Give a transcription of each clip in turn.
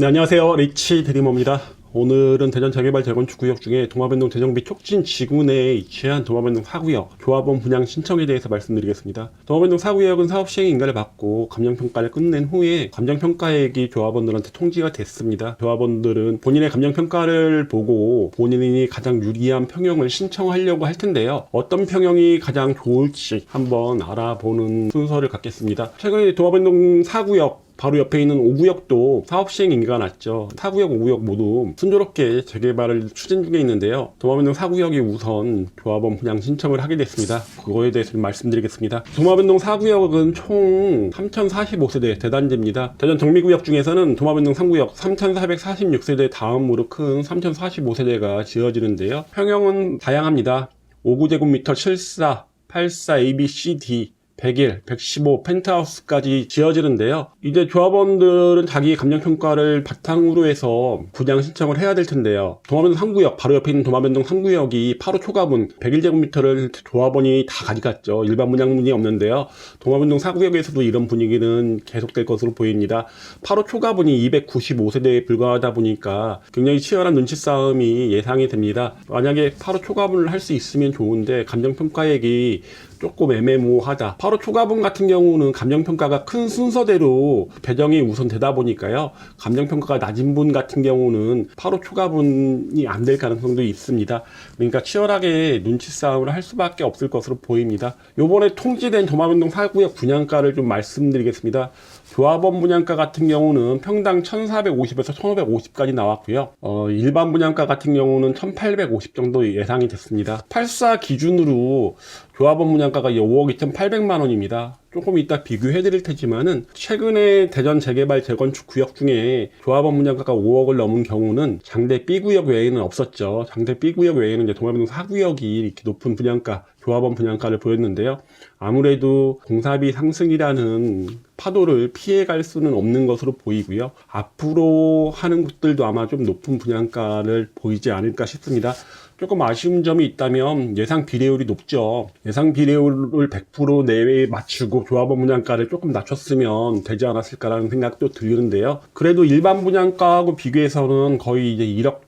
네, 안녕하세요. 리치 드리머입니다. 오늘은 대전 재개발 재건축 구역 중에 동화변동 재정 비 촉진 지구 내에 위치한 동화변동 4구역 조합원 분양 신청에 대해서 말씀드리겠습니다. 동화변동 4구역은 사업 시행 인가를 받고 감정평가를 끝낸 후에 감정평가액이 조합원들한테 통지가 됐습니다. 조합원들은 본인의 감정평가를 보고 본인이 가장 유리한 평형을 신청하려고 할 텐데요. 어떤 평형이 가장 좋을지 한번 알아보는 순서를 갖겠습니다. 최근에 동화변동 4구역 바로 옆에 있는 5구역도 사업 시행 인가가 났죠. 4구역, 5구역 모두 순조롭게 재개발을 추진 중에 있는데요. 도마변동 4구역이 우선 조합원 분양 신청을 하게 됐습니다. 그거에 대해서 좀 말씀드리겠습니다. 도마변동 4구역은 총 3,045세대 대단지입니다. 대전 정미구역 중에서는 도마변동 3구역 3,446세대 다음으로 큰 3,045세대가 지어지는데요. 평형은 다양합니다. 5구제곱미터 74, 84, A, B, C, D 101, 115 펜트하우스까지 지어지는데요. 이제 조합원들은 자기 감정평가를 바탕으로 해서 분양 신청을 해야 될 텐데요. 도마변동 3구역, 바로 옆에 있는 도마변동 3구역이 8호 초과분 101제곱미터를 조합원이 다 가져갔죠. 일반 분양문이 없는데요. 도마변동 4구역에서도 이런 분위기는 계속될 것으로 보입니다. 8호 초과분이 295세대에 불과하다 보니까 굉장히 치열한 눈치 싸움이 예상이 됩니다. 만약에 8호 초과분을 할 수 있으면 좋은데 감정평가액이 조금 애매모호하다. 바로 초과분 같은 경우는 감정평가가 큰 순서대로 배정이 우선 되다 보니까요. 감정평가가 낮은 분 같은 경우는 바로 초과분이 안 될 가능성도 있습니다. 그러니까 치열하게 눈치 싸움을 할 수밖에 없을 것으로 보입니다. 요번에 통지된 도마변동 4구역 분양가를 좀 말씀드리겠습니다. 조합원 분양가 같은 경우는 평당 1,450에서 1,550까지 나왔고요. 어, 일반 분양가 같은 경우는 1,850 정도 예상이 됐습니다. 84 기준으로 조합원 분양가가 5억 2,800만 원입니다. 조금 이따 비교해 드릴 테지만은 최근에 대전 재개발 재건축 구역 중에 조합원 분양가가 5억을 넘은 경우는 장대 B구역 외에는 없었죠. 장대 B구역 외에는 이제 동아변동 4구역이 이렇게 높은 분양가, 조합원 분양가를 보였는데요. 아무래도 공사비 상승이라는 파도를 피해갈 수는 없는 것으로 보이고요. 앞으로 하는 곳들도 아마 좀 높은 분양가를 보이지 않을까 싶습니다. 조금 아쉬운 점이 있다면 예상 비례율이 높죠. 예상 비례율을 100% 내외에 맞추고 조합원 분양가를 조금 낮췄으면 되지 않았을까라는 생각도 드는데요. 그래도 일반 분양가하고 비교해서는 거의 이제 1억대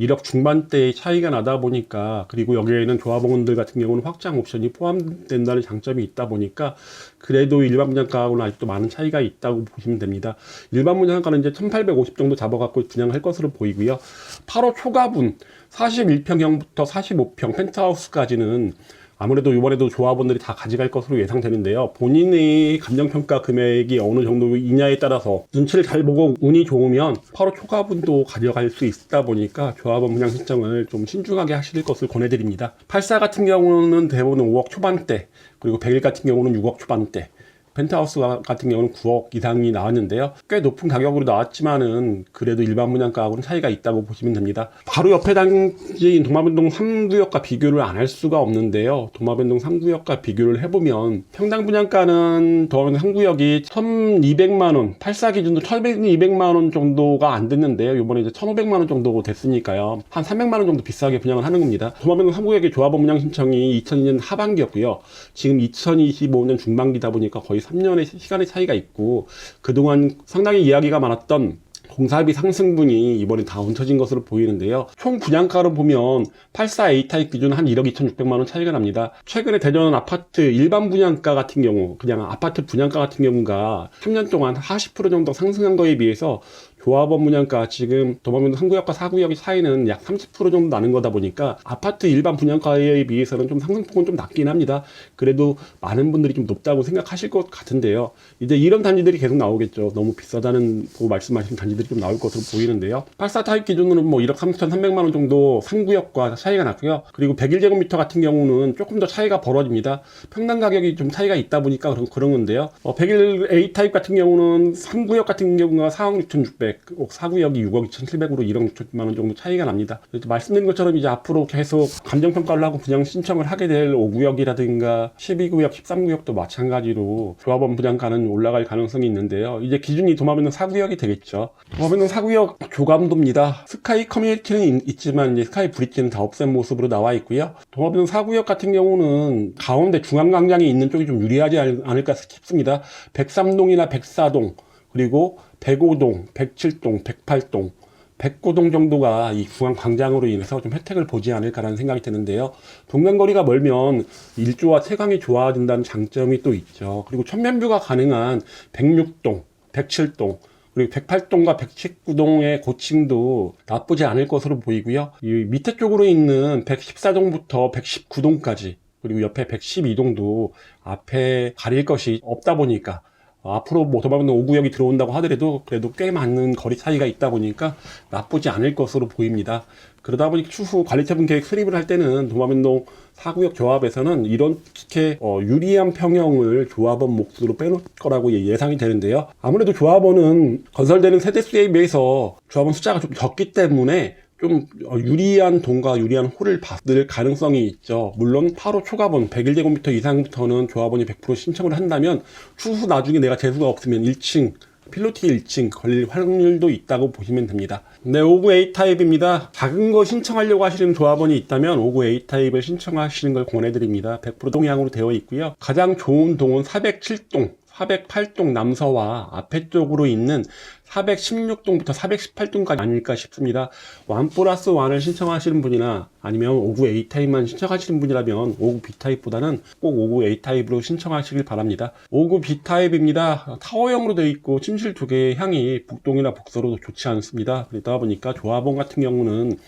1억 중반대의 차이가 나다 보니까 그리고 여기에는 조합원들 같은 경우는 확장 옵션이 포함된다는 장점이 있다 보니까 그래도 일반 분양가하고는 아직도 많은 차이가 있다고 보시면 됩니다. 일반 분양가는 이제 1850 정도 잡아갖고 분양할 것으로 보이고요. 8호 초과분 41평형부터 45평 펜트하우스까지는 아무래도 이번에도 조합원들이 다 가져갈 것으로 예상되는데요. 본인의 감정평가 금액이 어느 정도이냐에 따라서 눈치를 잘 보고 운이 좋으면 8호 초과분도 가져갈 수 있다 보니까 조합원 분양 신청을 좀 신중하게 하실 것을 권해드립니다. 84 같은 경우는 대부분 5억 초반대, 그리고 101 같은 경우는 6억 초반대, 펜트하우스 같은 경우는 9억 이상이 나왔는데요. 꽤 높은 가격으로 나왔지만은 그래도 일반 분양가하고는 차이가 있다고 보시면 됩니다. 바로 옆에 단지인 도마변동 3구역과 비교를 안 할 수가 없는데요. 도마변동 3구역과 비교를 해보면 평당 분양가는 도마변동 3구역이 1,200만 원, 84 기준으로 1,200만 원 정도가 안 됐는데요. 이번에 이제 1,500만 원 정도 됐으니까요. 한 300만 원 정도 비싸게 분양을 하는 겁니다. 도마변동 3구역의 조합원 분양 신청이 2002년 하반기였고요. 지금 2025년 중반기다 보니까 거의 3년의 시간의 차이가 있고 그동안 상당히 이야기가 많았던 공사비 상승분이 이번에 다 얹혀진 것으로 보이는데요. 총 분양가로 보면 84 A타입 기준 한 1억 2,600만 원 차이가 납니다. 최근에 대전 아파트 일반 분양가 같은 경우, 그냥 아파트 분양가 같은 경우가 3년 동안 40% 정도 상승한 거에 비해서 조합원 분양가 지금 도마변동 3구역과 4구역의 차이는 약 30% 정도 나는 거다 보니까 아파트 일반 분양가에 비해서는 좀 상승폭은 좀 낮긴 합니다. 그래도 많은 분들이 좀 높다고 생각하실 것 같은데요. 이제 이런 단지들이 계속 나오겠죠. 너무 비싸다는 고 말씀하신 단지들이 좀 나올 것으로 보이는데요. 84 타입 기준으로는 뭐 1억 3,300만 원 정도 3구역과 차이가 났고요. 그리고 101제곱미터 같은 경우는 조금 더 차이가 벌어집니다. 평당 가격이 좀 차이가 있다 보니까 그런, 그런 건데요. 어, 101 A 타입 같은 경우는 3구역 같은 경우가 4억 6,600 4구역이 6억 2,700으로 1억 6천만 원 정도 차이가 납니다. 말씀드린 것처럼 이제 앞으로 계속 감정평가를 하고 분양 신청을 하게 될 5구역이라든가 12구역, 13구역도 마찬가지로 조합원 분양가는 올라갈 가능성이 있는데요. 이제 기준이 도마변동 4구역이 되겠죠. 도마변동 4구역 조감도입니다. 스카이 커뮤니티는 있지만 이제 스카이 브릿지는 다 없앤 모습으로 나와 있고요. 도마변동 4구역 같은 경우는 가운데 중앙광장이 있는 쪽이 좀 유리하지 않을까 싶습니다. 백삼동이나 백사동 그리고 105동, 107동, 108동, 109동 정도가 이 중앙 광장으로 인해서 좀 혜택을 보지 않을까라는 생각이 드는데요. 동간거리가 멀면 일조와 채광이 좋아진다는 장점이 또 있죠. 그리고 천면뷰가 가능한 106동, 107동, 그리고 108동과 119동의 고층도 나쁘지 않을 것으로 보이고요. 이 밑에 쪽으로 있는 114동부터 119동까지 그리고 옆에 112동도 앞에 가릴 것이 없다 보니까 어, 앞으로 뭐 도마뱀동 5구역이 들어온다고 하더라도 그래도 꽤 많은 거리 차이가 있다 보니까 나쁘지 않을 것으로 보입니다. 그러다 보니 추후 관리처분 계획 수립을 할 때는 도마뱀동 4구역 조합에서는 이렇게 어, 유리한 평형을 조합원 몫으로 빼놓을 거라고 예- 예상이 되는데요. 아무래도 조합원은 건설되는 세대수에 비해서 조합원 숫자가 좀 적기 때문에 좀 어, 유리한 동과 유리한 홀을 받을 가능성이 있죠. 물론 8호 초과본 101제곱미터 이상부터는 조합원이 100% 신청을 한다면 추후 나중에 내가 재수가 없으면 1층 필로티 1층 걸릴 확률도 있다고 보시면 됩니다. 네, 59 A타입입니다. 작은 거 신청하려고 하시는 조합원이 있다면 59 A타입을 신청하시는 걸 권해드립니다. 100% 동향으로 되어 있고요. 가장 좋은 동은 407동, 408동 남서와 앞에 쪽으로 있는 416동부터 418동까지 아닐까 싶습니다. 1 플러스 1을 신청하시는 분이나 아니면 59 A타입만 신청하시는 분이라면 59 B타입보다는 꼭 59 A타입으로 신청하시길 바랍니다. 59 B타입입니다. 타워형으로 되어 있고 침실 두 개의 향이 북동이나 북서로 좋지 않습니다. 그러다 보니까 조합원 같은 경우는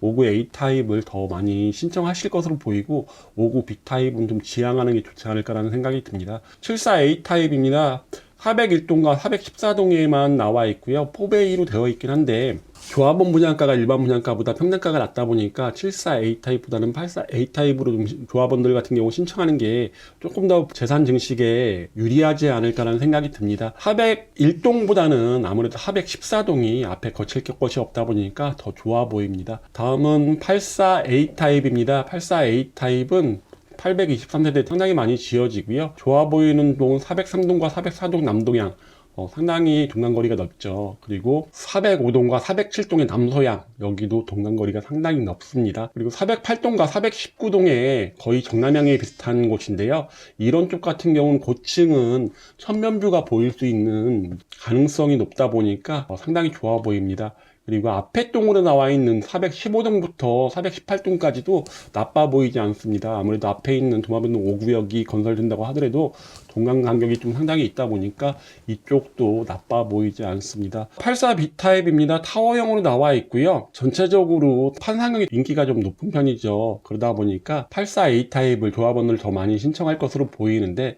59 A타입을 더 많이 신청하실 것으로 보이고 59 B타입은 좀 지향하는 게 좋지 않을까라는 생각이 듭니다. 74 A타입입니다. 401동과 414동에만 나와 있고요. 4베이로 되어 있긴 한데 조합원 분양가가 일반 분양가보다 평당가가 낮다 보니까 74 A타입보다는 84 A타입으로 좀 조합원들 같은 경우 신청하는 게 조금 더 재산 증식에 유리하지 않을까라는 생각이 듭니다. 401동보다는 아무래도 414동이 앞에 거칠 것이 없다 보니까 더 좋아 보입니다. 다음은 84 A타입입니다. 84 A타입은 823세대 상당히 많이 지어지고요. 좋아 보이는 동은 403동과 404동 남동향 어, 상당히 동간거리가 넓죠. 그리고 405동과 407동의 남서향 여기도 동간거리가 상당히 넓습니다. 그리고 408동과 419동에 거의 정남향에 비슷한 곳인데요. 이런 쪽 같은 경우는 고층은 천면뷰가 보일 수 있는 가능성이 높다 보니까 어, 상당히 좋아 보입니다. 그리고 앞에 동으로 나와 있는 415동부터 418동까지도 나빠 보이지 않습니다. 아무래도 앞에 있는 도마뱀동 5구역이 건설된다고 하더라도 동강 간격이 좀 상당히 있다 보니까 이쪽도 나빠 보이지 않습니다. 84 B타입입니다. 타워형으로 나와 있고요. 전체적으로 판상형이 인기가 좀 높은 편이죠. 그러다 보니까 84 A타입을 조합원을 더 많이 신청할 것으로 보이는데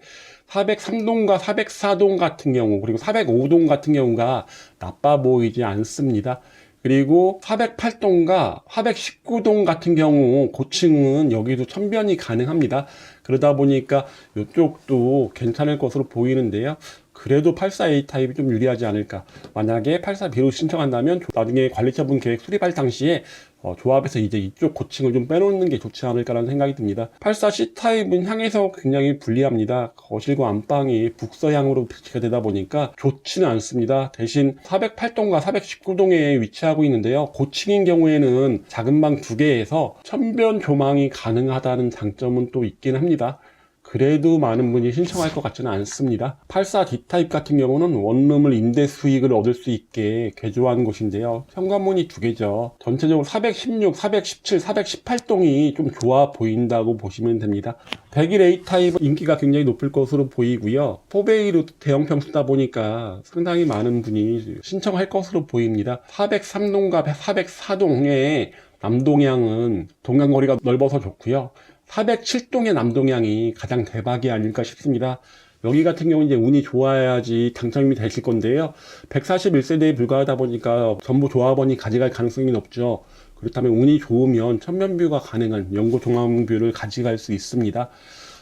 403동과 404동 같은 경우 그리고 405동 같은 경우가 나빠 보이지 않습니다. 그리고 408동과 419동 같은 경우 고층은 여기도 천변이 가능합니다. 그러다 보니까 이쪽도 괜찮을 것으로 보이는데요. 그래도 84A 타입이 좀 유리하지 않을까. 만약에 84B로 신청한다면 나중에 관리처분 계획 수립할 당시에 어, 조합에서 이제 이쪽 고층을 좀 빼놓는 게 좋지 않을까라는 생각이 듭니다. 84C 타입은 향에서 굉장히 불리합니다. 거실과 안방이 북서향으로 배치가 되다 보니까 좋지는 않습니다. 대신 408동과 419동에 위치하고 있는데요. 고층인 경우에는 작은 방 두 개에서 천변 조망이 가능하다는 장점은 또 있긴 합니다. 그래도 많은 분이 신청할 것 같지는 않습니다. 84D 타입 같은 경우는 원룸을 임대 수익을 얻을 수 있게 개조한 곳인데요. 현관문이 두 개죠. 전체적으로 416, 417, 418동이 좀 좋아 보인다고 보시면 됩니다. 101A 타입은 인기가 굉장히 높을 것으로 보이고요. 4베이로 대형 평수다 보니까 상당히 많은 분이 신청할 것으로 보입니다. 403동과 404동의 남동향은 동간거리가 넓어서 좋고요. 407동의 남동향이 가장 대박이 아닐까 싶습니다. 여기 같은 경우는 이제 운이 좋아야지 당첨이 되실 건데요. 141세대에 불과하다 보니까 전부 조합원이 가져갈 가능성이 높죠. 그렇다면 운이 좋으면 천면뷰가 가능한 연고 종합뷰를 가져갈 수 있습니다.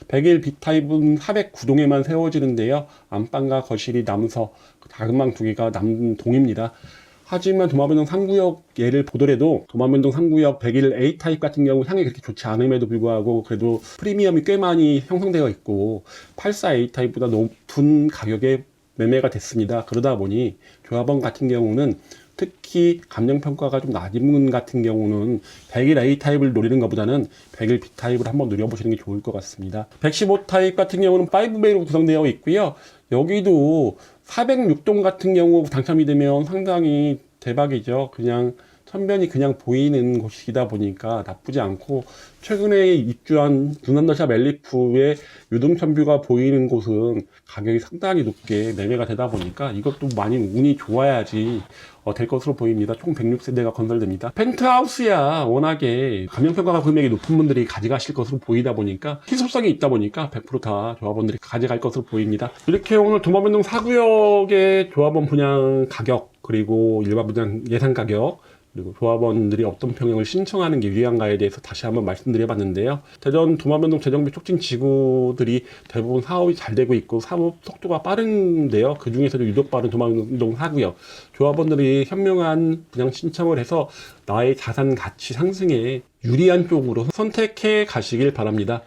101 B타입은 409동에만 세워지는데요. 안방과 거실이 남서, 작은 방두 개가 남동입니다. 하지만 도마변동 3구역 예를 보더라도 도마변동 3구역 101 A 타입 같은 경우 향이 그렇게 좋지 않음에도 불구하고 그래도 프리미엄이 꽤 많이 형성되어 있고 84 A 타입보다 높은 가격에 매매가 됐습니다. 그러다 보니 조합원 같은 경우는 특히 감정평가가 좀 낮은 분 같은 경우는 100일 A 타입을 노리는 것보다는 100일 B 타입을 한번 노려보시는 게 좋을 것 같습니다. 115 타입 같은 경우는 5베이로 구성되어 있고요. 여기도 406동 같은 경우 당첨이 되면 상당히 대박이죠. 그냥 천변이 그냥 보이는 곳이다 보니까 나쁘지 않고 최근에 입주한 두난더샵 엘리프의 유동천뷰가 보이는 곳은 가격이 상당히 높게 매매가 되다 보니까 이것도 많이 운이 좋아야지 어, 될 것으로 보입니다. 총 106세대가 건설됩니다. 펜트하우스야 워낙에 감정평가가 금액이 높은 분들이 가져가실 것으로 보이다 보니까 희소성이 있다 보니까 100%다 조합원들이 가져갈 것으로 보입니다. 이렇게 오늘 도마변동 4구역의 조합원 분양 가격 그리고 일반 분양 예상 가격 그리고 조합원들이 어떤 평형을 신청하는 게 유리한가에 대해서 다시 한번 말씀드려봤는데요. 대전 도마변동 재정비 촉진 지구들이 대부분 사업이 잘 되고 있고 사업 속도가 빠른데요. 그 중에서도 유독 빠른 도마변동 사구역 조합원들이 현명한 분양 신청을 해서 나의 자산 가치 상승에 유리한 쪽으로 선택해 가시길 바랍니다.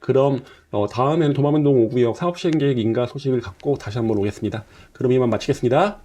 그럼 어, 다음에는 도마변동 5구역 사업 시행 계획 인가 소식을 갖고 다시 한번 오겠습니다. 그럼 이만 마치겠습니다.